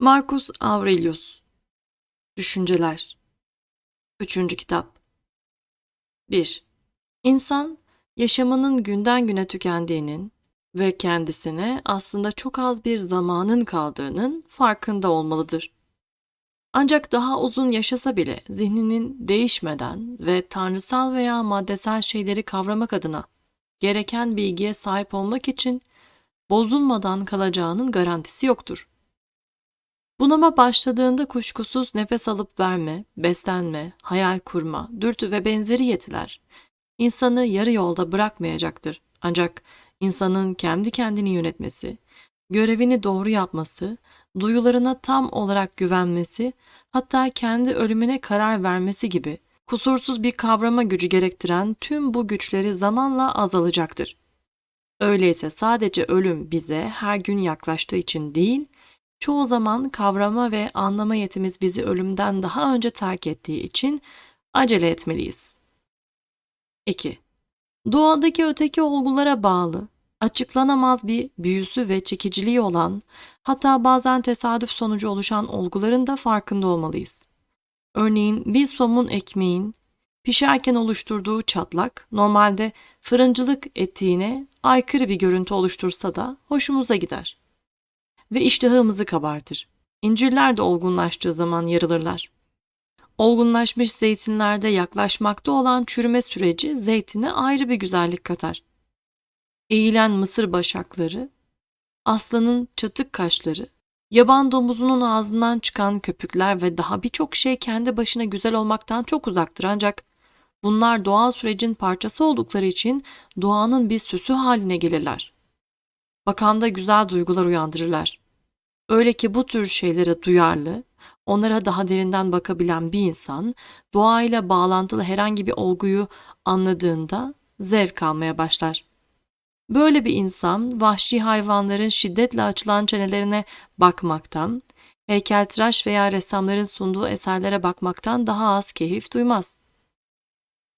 Marcus Aurelius Düşünceler 3. Kitap 1. İnsan, yaşamının günden güne tükendiğinin ve kendisine aslında çok az bir zamanın kaldığının farkında olmalıdır. Ancak daha uzun yaşasa bile zihninin değişmeden ve tanrısal veya maddesel şeyleri kavramak adına gereken bilgiye sahip olmak için bozulmadan kalacağının garantisi yoktur. Bunama başladığında kuşkusuz nefes alıp verme, beslenme, hayal kurma, dürtü ve benzeri yetiler insanı yarı yolda bırakmayacaktır. Ancak insanın kendi kendini yönetmesi, görevini doğru yapması, duyularına tam olarak güvenmesi, hatta kendi ölümüne karar vermesi gibi kusursuz bir kavrama gücü gerektiren tüm bu güçleri zamanla azalacaktır. Öyleyse sadece ölüm bize her gün yaklaştığı için değil, çoğu zaman kavrama ve anlama yetimiz bizi ölümden daha önce terk ettiği için acele etmeliyiz. 2. Doğadaki öteki olgulara bağlı, açıklanamaz bir büyüsü ve çekiciliği olan, hatta bazen tesadüf sonucu oluşan olguların da farkında olmalıyız. Örneğin bir somun ekmeğin pişerken oluşturduğu çatlak normalde fırıncılık ettiğine aykırı bir görüntü oluştursa da hoşumuza gider. Ve iştahımızı kabartır. İncirler de olgunlaştığı zaman yarılırlar. Olgunlaşmış zeytinlerde yaklaşmakta olan çürüme süreci zeytine ayrı bir güzellik katar. Eğilen mısır başakları, aslanın çatık kaşları, yaban domuzunun ağzından çıkan köpükler ve daha birçok şey kendi başına güzel olmaktan çok uzaktır ancak bunlar doğal sürecin parçası oldukları için doğanın bir süsü haline gelirler. Bakanda güzel duygular uyandırırlar. Öyle ki bu tür şeylere duyarlı, onlara daha derinden bakabilen bir insan, doğayla bağlantılı herhangi bir olguyu anladığında zevk almaya başlar. Böyle bir insan vahşi hayvanların şiddetle açılan çenelerine bakmaktan, heykeltıraş veya ressamların sunduğu eserlere bakmaktan daha az keyif duymaz.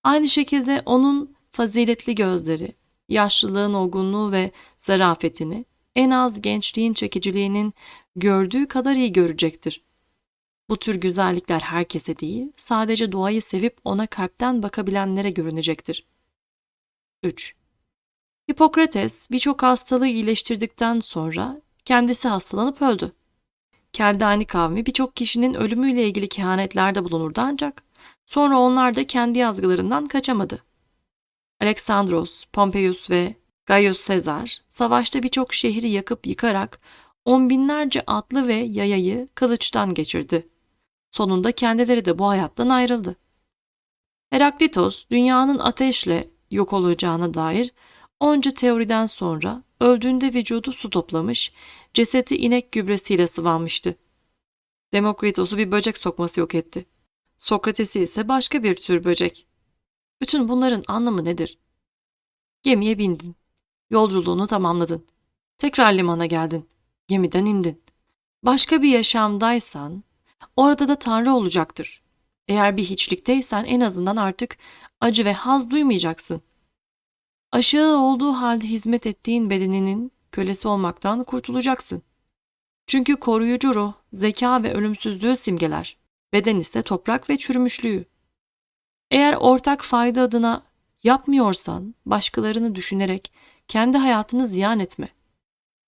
Aynı şekilde onun faziletli gözleri, yaşlılığın olgunluğu ve zarafetini en az gençliğin çekiciliğinin gördüğü kadar iyi görecektir. Bu tür güzellikler herkese değil, sadece doğayı sevip ona kalpten bakabilenlere görünecektir. 3. Hipokrates birçok hastalığı iyileştirdikten sonra kendisi hastalanıp öldü. Keldani kavmi birçok kişinin ölümüyle ilgili kehanetlerde bulunurdu ancak sonra onlar da kendi yazgılarından kaçamadı. Aleksandros, Pompeius ve Gaius Caesar savaşta birçok şehri yakıp yıkarak on binlerce atlı ve yayayı kılıçtan geçirdi. Sonunda kendileri de bu hayattan ayrıldı. Heraklitos dünyanın ateşle yok olacağına dair onca teoriden sonra öldüğünde vücudu su toplamış, cesedi inek gübresiyle sıvanmıştı. Demokritos'u bir böcek sokması yok etti. Sokrates'i ise başka bir tür böcek. Bütün bunların anlamı nedir? Gemiye bindin. Yolculuğunu tamamladın. Tekrar limana geldin. Gemiden indin. Başka bir yaşamdaysan orada da Tanrı olacaktır. Eğer bir hiçlikteysen en azından artık acı ve haz duymayacaksın. Aşağı olduğu halde hizmet ettiğin bedeninin kölesi olmaktan kurtulacaksın. Çünkü koruyucu ruh, zeka ve ölümsüzlüğü simgeler. Beden ise toprak ve çürümüşlüğü. Eğer ortak fayda adına yapmıyorsan başkalarını düşünerek kendi hayatını ziyan etme.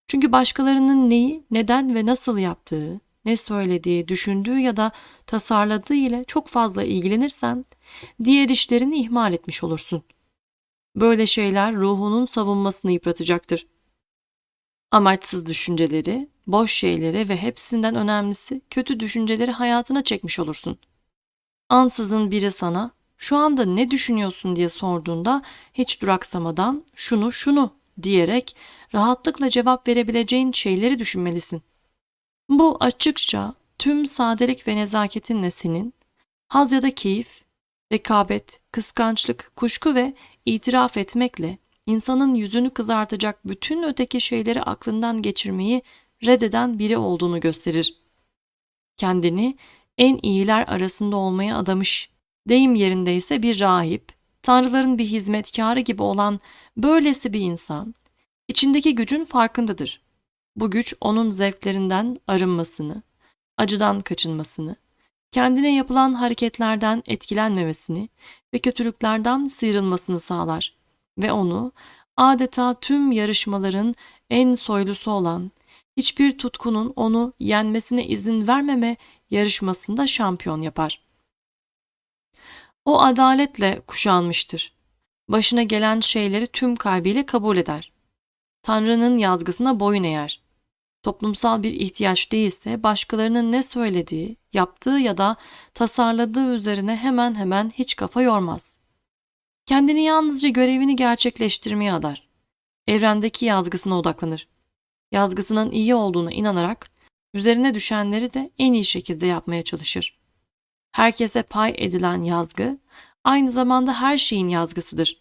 Çünkü başkalarının neyi, neden ve nasıl yaptığı, ne söylediği, düşündüğü ya da tasarladığı ile çok fazla ilgilenirsen diğer işlerini ihmal etmiş olursun. Böyle şeyler ruhunun savunmasını yıpratacaktır. Amaçsız düşünceleri, boş şeyleri ve hepsinden önemlisi kötü düşünceleri hayatına çekmiş olursun. Ansızın biri sana şu anda ne düşünüyorsun diye sorduğunda hiç duraksamadan şunu şunu diyerek rahatlıkla cevap verebileceğin şeyleri düşünmelisin. Bu açıkça tüm sadelik ve nezaketinle senin, haz ya da keyif, rekabet, kıskançlık, kuşku ve itiraf etmekle insanın yüzünü kızartacak bütün öteki şeyleri aklından geçirmeyi reddeden biri olduğunu gösterir. Kendini en iyiler arasında olmaya adamış, deyim yerindeyse bir rahip, tanrıların bir hizmetkarı gibi olan böylesi bir insan, içindeki gücün farkındadır. Bu güç onun zevklerinden arınmasını, acıdan kaçınmasını, kendine yapılan hareketlerden etkilenmemesini ve kötülüklerden sıyrılmasını sağlar ve onu adeta tüm yarışmaların en soylusu olan hiçbir tutkunun onu yenmesine izin vermeme yarışmasında şampiyon yapar. O adaletle kuşanmıştır. Başına gelen şeyleri tüm kalbiyle kabul eder. Tanrı'nın yazgısına boyun eğer. Toplumsal bir ihtiyaç değilse başkalarının ne söylediği, yaptığı ya da tasarladığı üzerine hemen hemen hiç kafa yormaz. Kendini yalnızca görevini gerçekleştirmeye adar. Evrendeki yazgısına odaklanır. Yazgısının iyi olduğuna inanarak üzerine düşenleri de en iyi şekilde yapmaya çalışır. Herkese pay edilen yazgı aynı zamanda her şeyin yazgısıdır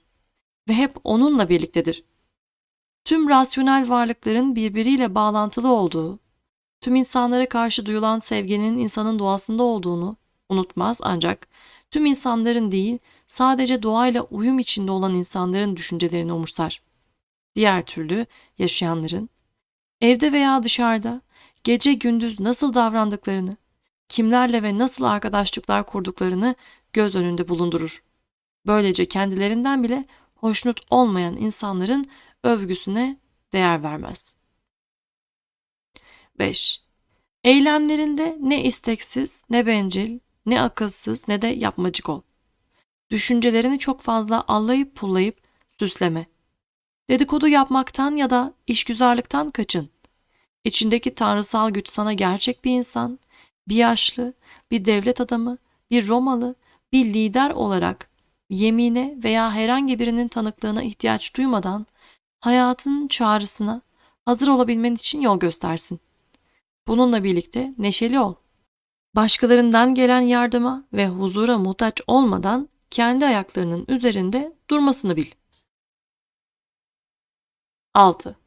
ve hep onunla birliktedir. Tüm rasyonel varlıkların birbiriyle bağlantılı olduğu, tüm insanlara karşı duyulan sevginin insanın doğasında olduğunu unutmaz ancak tüm insanların değil, sadece doğayla uyum içinde olan insanların düşüncelerini umursar. Diğer türlü yaşayanların evde veya dışarıda gece gündüz nasıl davrandıklarını, kimlerle ve nasıl arkadaşlıklar kurduklarını göz önünde bulundurur. Böylece kendilerinden bile hoşnut olmayan insanların övgüsüne değer vermez. 5. Eylemlerinde ne isteksiz, ne bencil, ne akılsız ne de yapmacık ol. Düşüncelerini çok fazla allayıp pullayıp süsleme. Dedikodu yapmaktan ya da işgüzarlıktan kaçın. İçindeki tanrısal güç sana gerçek bir insan, bir yaşlı, bir devlet adamı, bir Romalı, bir lider olarak yemine veya herhangi birinin tanıklığına ihtiyaç duymadan hayatın çağrısına hazır olabilmen için yol göstersin. Bununla birlikte neşeli ol. Başkalarından gelen yardıma ve huzura muhtaç olmadan kendi ayaklarının üzerinde durmasını bil. 6.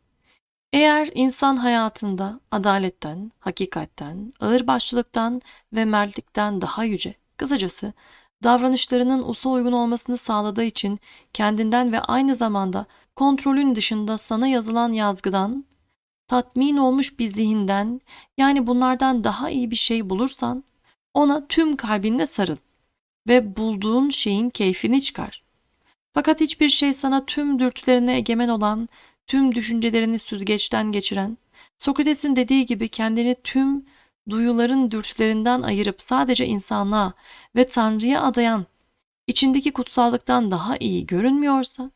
Eğer insan hayatında adaletten, hakikatten, ağırbaşlılıktan ve mertlikten daha yüce, kısacası davranışlarının usa uygun olmasını sağladığı için kendinden ve aynı zamanda kontrolün dışında sana yazılan yazgıdan, tatmin olmuş bir zihinden, yani bunlardan daha iyi bir şey bulursan, ona tüm kalbinle sarıl ve bulduğun şeyin keyfini çıkar. Fakat hiçbir şey sana tüm dürtülerine egemen olan, tüm düşüncelerini süzgeçten geçiren, Sokrates'in dediği gibi kendini tüm duyuların dürtülerinden ayırıp sadece insanlığa ve Tanrı'ya adayan, içindeki kutsallıktan daha iyi görünmüyorsa,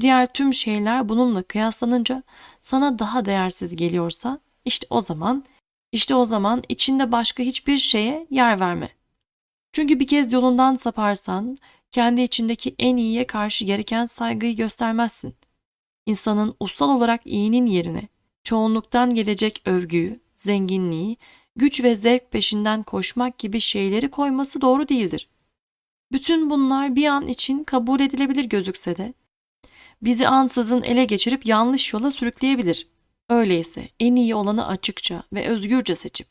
diğer tüm şeyler bununla kıyaslanınca sana daha değersiz geliyorsa, işte o zaman, işte o zaman içinde başka hiçbir şeye yer verme. Çünkü bir kez yolundan saparsan, kendi içindeki en iyiye karşı gereken saygıyı göstermezsin. İnsanın ussal olarak iyinin yerine, çoğunluktan gelecek övgüyü, zenginliği, güç ve zevk peşinden koşmak gibi şeyleri koyması doğru değildir. Bütün bunlar bir an için kabul edilebilir gözükse de, bizi ansızın ele geçirip yanlış yola sürükleyebilir. Öyleyse en iyi olanı açıkça ve özgürce seçip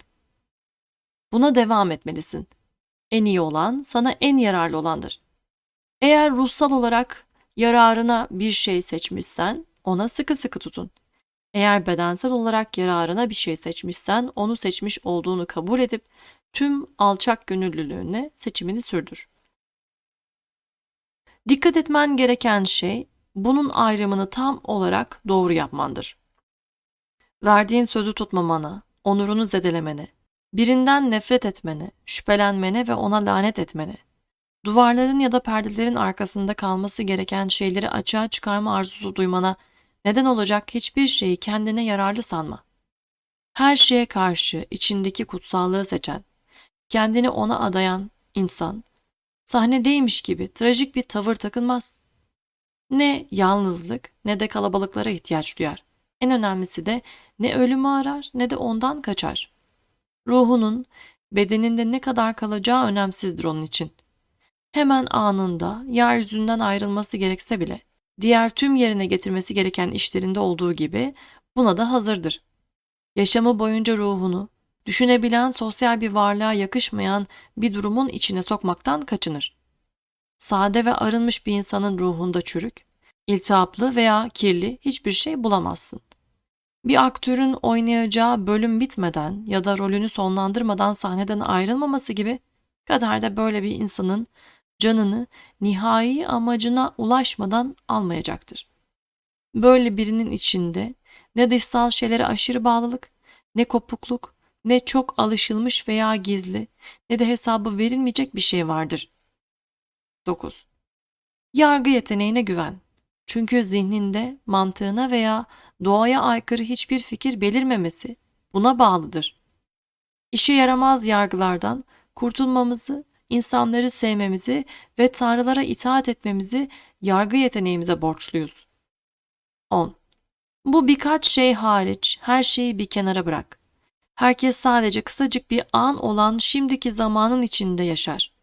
buna devam etmelisin. En iyi olan sana en yararlı olandır. Eğer ruhsal olarak yararına bir şey seçmişsen ona sıkı sıkı tutun. Eğer bedensel olarak yararına bir şey seçmişsen onu seçmiş olduğunu kabul edip tüm alçak gönüllülüğüne seçimini sürdür. Dikkat etmen gereken şey bunun ayrımını tam olarak doğru yapmandır. Verdiğin sözü tutmamana, onurunu zedelemene, birinden nefret etmene, şüphelenmene ve ona lanet etmene, duvarların ya da perdelerin arkasında kalması gereken şeyleri açığa çıkarma arzusu duymana neden olacak hiçbir şeyi kendine yararlı sanma. Her şeye karşı içindeki kutsallığı seçen, kendini ona adayan insan, sahnedeymiş gibi trajik bir tavır takınmaz. Ne yalnızlık ne de kalabalıklara ihtiyaç duyar. En önemlisi de ne ölümü arar ne de ondan kaçar. Ruhunun bedeninde ne kadar kalacağı önemsizdir onun için. Hemen anında yeryüzünden ayrılması gerekse bile diğer tüm yerine getirmesi gereken işlerinde olduğu gibi buna da hazırdır. Yaşamı boyunca ruhunu, düşünebilen sosyal bir varlığa yakışmayan bir durumun içine sokmaktan kaçınır. Sade ve arınmış bir insanın ruhunda çürük, iltihaplı veya kirli hiçbir şey bulamazsın. bir aktörün oynayacağı bölüm bitmeden ya da rolünü sonlandırmadan sahneden ayrılmaması gibi kader de böyle bir insanın canını nihai amacına ulaşmadan almayacaktır. Böyle birinin içinde ne dışsal şeylere aşırı bağlılık, ne kopukluk, ne çok alışılmış veya gizli, ne de hesabı verilmeyecek bir şey vardır. 9. Yargı yeteneğine güven. Çünkü zihninde mantığına veya doğaya aykırı hiçbir fikir belirmemesi buna bağlıdır. İşe yaramaz yargılardan kurtulmamızı, insanları sevmemizi ve tanrılara itaat etmemizi yargı yeteneğimize borçluyuz. 10. Bu birkaç şey hariç her şeyi bir kenara bırak. Herkes sadece kısacık bir an olan şimdiki zamanın içinde yaşar.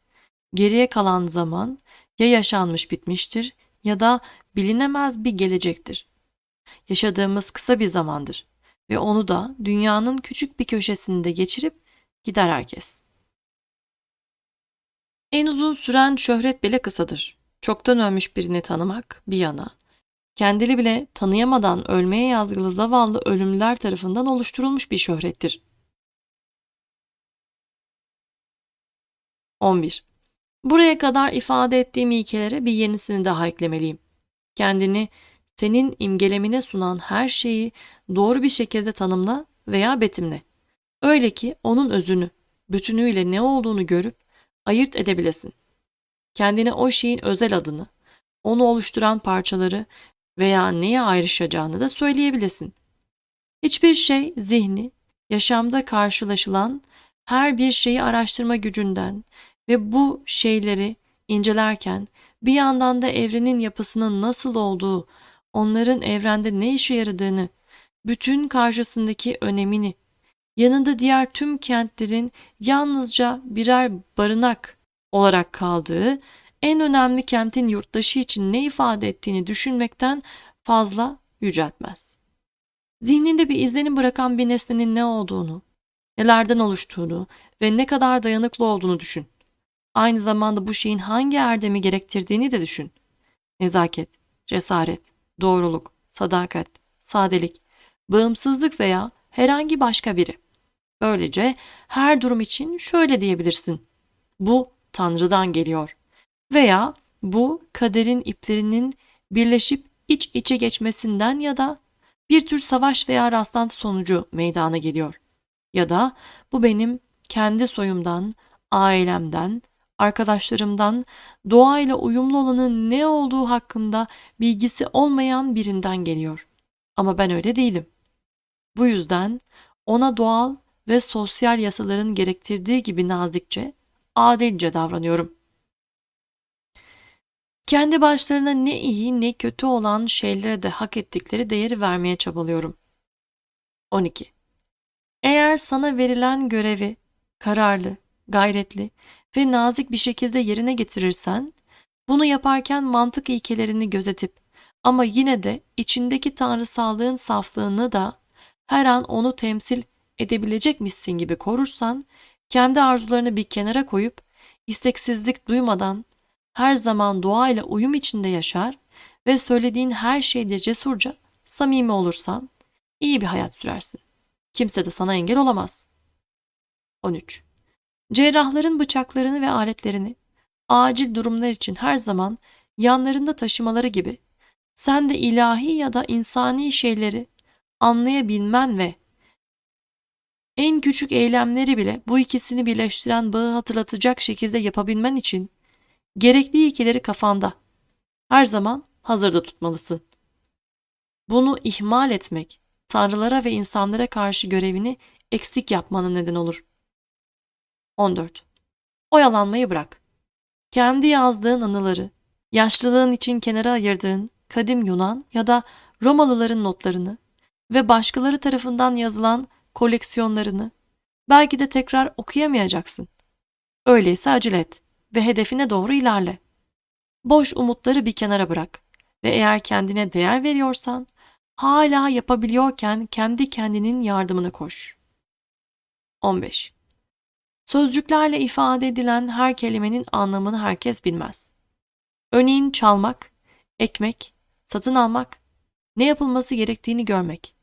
Geriye kalan zaman ya yaşanmış bitmiştir ya da bilinemez bir gelecektir. Yaşadığımız kısa bir zamandır ve onu da dünyanın küçük bir köşesinde geçirip gider herkes. En uzun süren şöhret bile kısadır. Çoktan ölmüş birini tanımak bir yana, kendini bile tanıyamadan ölmeye yazgılı zavallı ölümlüler tarafından oluşturulmuş bir şöhrettir. 11. Buraya kadar ifade ettiğim ilkelere bir yenisini daha eklemeliyim. Kendini senin imgelemine sunan her şeyi doğru bir şekilde tanımla veya betimle. Öyle ki onun özünü, bütünüyle ne olduğunu görüp ayırt edebilesin. Kendine o şeyin özel adını, onu oluşturan parçaları veya neye ayrışacağını da söyleyebilesin. Hiçbir şey zihni, yaşamda karşılaşılan her bir şeyi araştırma gücünden ve bu şeyleri incelerken bir yandan da evrenin yapısının nasıl olduğu, onların evrende ne işe yaradığını, bütün karşısındaki önemini, yanında diğer tüm kentlerin yalnızca birer barınak olarak kaldığı, en önemli kentin yurttaşı için ne ifade ettiğini düşünmekten fazla yüceltmez. Zihninde bir izlenim bırakan bir nesnenin ne olduğunu, nelerden oluştuğunu ve ne kadar dayanıklı olduğunu düşün. Aynı zamanda bu şeyin hangi erdemi gerektirdiğini de düşün. Nezaket, cesaret, doğruluk, sadakat, sadelik, bağımsızlık veya herhangi başka biri. Böylece her durum için şöyle diyebilirsin. Bu Tanrı'dan geliyor. Veya bu kaderin iplerinin birleşip iç içe geçmesinden ya da bir tür savaş veya rastlantı sonucu meydana geliyor. Ya da bu benim kendi soyumdan, ailemden, arkadaşlarımdan doğayla uyumlu olanın ne olduğu hakkında bilgisi olmayan birinden geliyor. Ama ben öyle değilim. Bu yüzden ona doğal ve sosyal yasaların gerektirdiği gibi nazikçe, adilce davranıyorum. Kendi başlarına ne iyi ne kötü olan şeylere de hak ettikleri değeri vermeye çabalıyorum. 12. Eğer sana verilen görevi kararlı, gayretli ve nazik bir şekilde yerine getirirsen, bunu yaparken mantık ilkelerini gözetip ama yine de içindeki tanrısallığın saflığını da her an onu temsil edebilecekmişsin gibi korursan, kendi arzularını bir kenara koyup isteksizlik duymadan her zaman doğayla uyum içinde yaşar ve söylediğin her şeyde cesurca, samimi olursan iyi bir hayat sürersin. Kimse de sana engel olamaz. 13. Cerrahların bıçaklarını ve aletlerini acil durumlar için her zaman yanlarında taşımaları gibi sen de ilahi ya da insani şeyleri anlayabilmen ve en küçük eylemleri bile bu ikisini birleştiren bağı hatırlatacak şekilde yapabilmen için gerekli ilkeleri kafanda her zaman hazırda tutmalısın. Bunu ihmal etmek, tanrılara ve insanlara karşı görevini eksik yapmanın neden olur. 14. Oyalanmayı bırak. Kendi yazdığın anıları, yaşlılığın için kenara ayırdığın kadim Yunan ya da Romalıların notlarını ve başkaları tarafından yazılan koleksiyonlarını belki de tekrar okuyamayacaksın. Öyleyse acele et ve hedefine doğru ilerle. Boş umutları bir kenara bırak ve eğer kendine değer veriyorsan hala yapabiliyorken kendi kendinin yardımına koş. 15. Sözcüklerle ifade edilen her kelimenin anlamını herkes bilmez. Örneğin çalmak, ekmek, satın almak, ne yapılması gerektiğini görmek.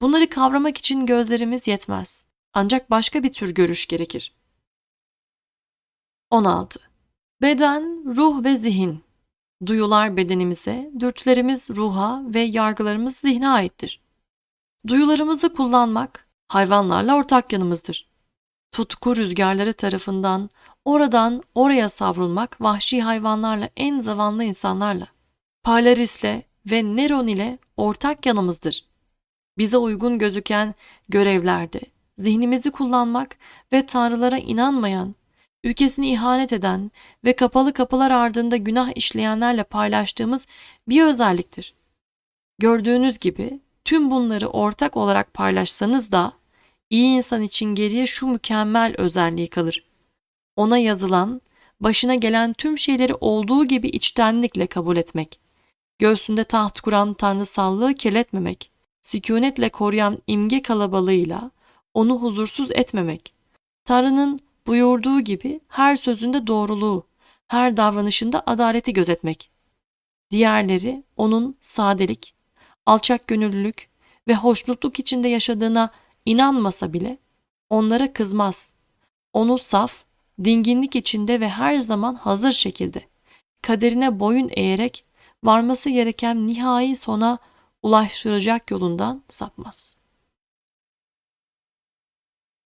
Bunları kavramak için gözlerimiz yetmez. Ancak başka bir tür görüş gerekir. 16. Beden, ruh ve zihin. Duyular bedenimize, dürtülerimiz ruha ve yargılarımız zihne aittir. Duyularımızı kullanmak hayvanlarla ortak yanımızdır. Tutku rüzgarları tarafından oradan oraya savrulmak vahşi hayvanlarla en zavallı insanlarla, Polaris'le ve Neron ile ortak yanımızdır. Bize uygun gözüken görevlerde zihnimizi kullanmak ve tanrılara inanmayan, ülkesini ihanet eden ve kapalı kapılar ardında günah işleyenlerle paylaştığımız bir özelliktir. Gördüğünüz gibi tüm bunları ortak olarak paylaşsanız da iyi insan için geriye şu mükemmel özelliği kalır. Ona yazılan, başına gelen tüm şeyleri olduğu gibi içtenlikle kabul etmek. Göğsünde taht kuran tanrısallığı kirletmemek. Sükunetle koruyan imge kalabalığıyla onu huzursuz etmemek. Tanrı'nın buyurduğu gibi her sözünde doğruluğu, her davranışında adaleti gözetmek. Diğerleri onun sadelik, alçak gönüllülük ve hoşnutluk içinde yaşadığına inanmasa bile onlara kızmaz. Onu saf, dinginlik içinde ve her zaman hazır şekilde kaderine boyun eğerek varması gereken nihai sona ulaştıracak yolundan sapmaz.